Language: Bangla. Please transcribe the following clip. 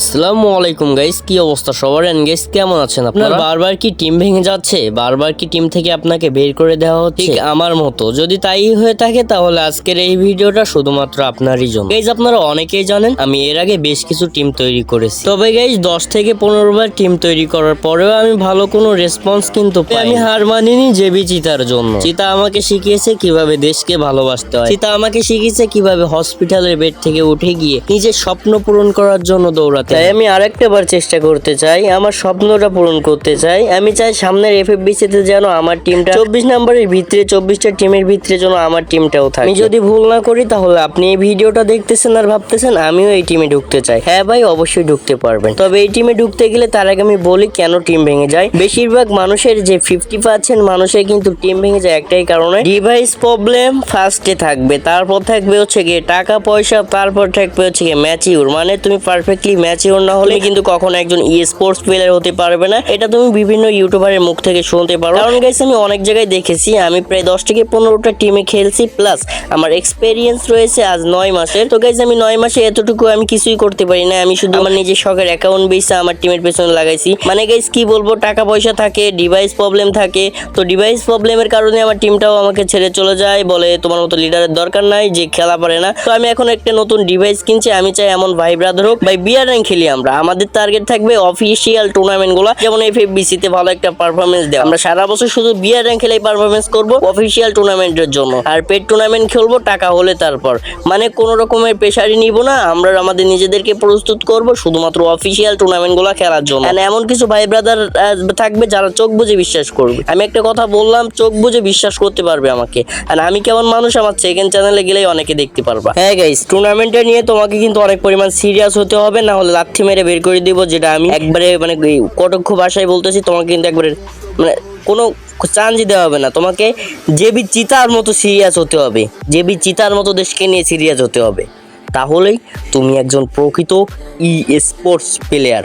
আসসালামু আলাইকুম গাইস কি অবস্থা? সবার এন্ড গাইস কেমন আছেন আপনারা? বারবার কি টিম ভেঙে যাচ্ছে? বারবার কি টিম থেকে আপনাকে বের করে দেওয়া হচ্ছে? ঠিক। আমার মতো। যদি তাই হয়ে থাকে তাহলে আজকের এই ভিডিওটা শুধুমাত্র আপনারই জন্য। গাইস আপনারা অনেকেই জানেন আমি এর আগে বেশ কিছু টিম তৈরি করেছি। তবে গাইস দশ থেকে পনেরো বার টিম তৈরি করার পরেও আমি ভালো কোনো রেসপন্স কিন্তু। আমি হার মানিনি জেবি চিতার জন্য। চিতা আমাকে শিখিয়েছে কীভাবে দেশকে ভালোবাসতে হয়। চিতা আমাকে শিখিয়েছে কীভাবে হসপিটালের বেড থেকে উঠে গিয়ে নিজের স্বপ্ন পূরণ করার জন্য দৌড়াতে তাই আমি আরেকটা বার চেষ্টা করতে চাই আমার স্বপ্নটা পূরণ করতে চাই। আমি চাই সামনের এফএফবিসি তে যেন আমার টিমটা চব্বিশ নম্বরের ভিতরে চব্বিশটা টিমের ভিতরে যেন আমার টিমটাও থাকে। আমি যদি ভুল না করি তাহলে আপনি এই ভিডিওটা দেখতেছেন আর ভাবতেছেন আমিও এই টিমে ঢুকতে চাই। হ্যাঁ ভাই অবশ্যই ঢুকতে পারবেন। তবে এই টিমে ঢুকতে গেলে তার আগে আমি বলি কেন টিম ভেঙে যায়। বেশিরভাগ মানুষের যে ফিফটি পার্সেন্ট মানুষের কিন্তু টিম ভেঙে যায় একটাই কারণে ডিভাইস প্রবলেম ফার্স্টে থাকবে। তারপর থাকবে হচ্ছে গিয়ে টাকা পয়সা তারপর থাকবে হচ্ছে গিয়ে ম্যাচিউর মানে তুমি পারফেক্টলি ম্যাচিউর না হলে কিন্তু কখনো একজন ই স্পোর্টস প্লেয়ার হতে পারবে না। এটা তুমি বিভিন্ন ইউটিউবারের মুখ থেকে শুনতে পারো। কারণ গাইস আমি অনেক জায়গায় দেখেছি, আমি প্রায় দশ থেকে পনেরোটা টিমে খেলছি প্লাস আমার এক্সপেরিয়েন্স রয়েছে আজ নয় মাসের। তো গাইস আমি নয় মাসে এতটুকু আমি কিছুই করতে পারি না। আমি শুধু আমার নিজের শখের অ্যাকাউন্ট বেসে আমার টিমের পেছনে লাগাইছি। মানে গাইস কি বলব টাকা পয়সা থাকে ডিভাইস প্রবলেম থাকে। তো ডিভাইস প্রবলেমের কারণে আমার টিমটাও আমাকে ছেড়ে চলে যায়, বলে তোমার মতো লিডারের দরকার নাই, যে খেলা পারে না। তো আমি এখন একটা নতুন ডিভাইস কিনছি, আমি চাই এমন ভাই ব্রাদার হোক, ভাই, বিয়ার র্যাঙ্ক খেলি আমরা। আমাদের টার্গেট থাকবে অফিসিয়াল টুর্নামেন্টগুলো। যেমন এফএফবিসি তে ভালো একটা পারফরমেন্স দেওয়া আমরা সারা বছর শুধু বিয়ার র্যাঙ্ক খেলে পারফরমেন্স করব অফিসিয়াল টুর্নামেন্টের জন্য। আর পেট টুর্নামেন্ট খেলব টাকা হলে তারপর। মানে কোনো রকমের প্রেশারই নিব না। আমরা আমাদের নিজেদেরকে প্রস্তুত করব শুধুমাত্র অফিসিয়াল টুর্নামেন্টগুলো খেলার জন্য। And এমন কিছু ভাই ব্রাদার থাকবে যারা চোখ বুঝে বিশ্বাস করবে। আমি একটা কথা বললাম, চোখ বুঝে বিশ্বাস করতে পারবে আমাকে। আর আমি কেমন মানুষ আমার সেকেন্ড চ্যানেলে গেলেই অনেকে দেখতে পারবা। হ্যাঁ গাইস টুর্নামেন্টটা নিয়ে তোমাকে কিন্তু অনেক পরিমাণ সিরিয়াস হতে হবে। না হলে লাথি মেরে বের করে দিব, যেটা আমি একবারে মানে কটক্ষ ভাষায় বলতেছি, তোমাকে কিন্তু একবারে মানে কোনো চান্স দেওয়া হবে না। তোমাকে জেবি চিতার মতো সিরিয়াস হতে হবে। জেবি চিতার মতো দেশকে নিয়ে সিরিয়াস হতে হবে। তাহলেই তুমি একজন প্রকৃত ই স্পোর্টস প্লেয়ার।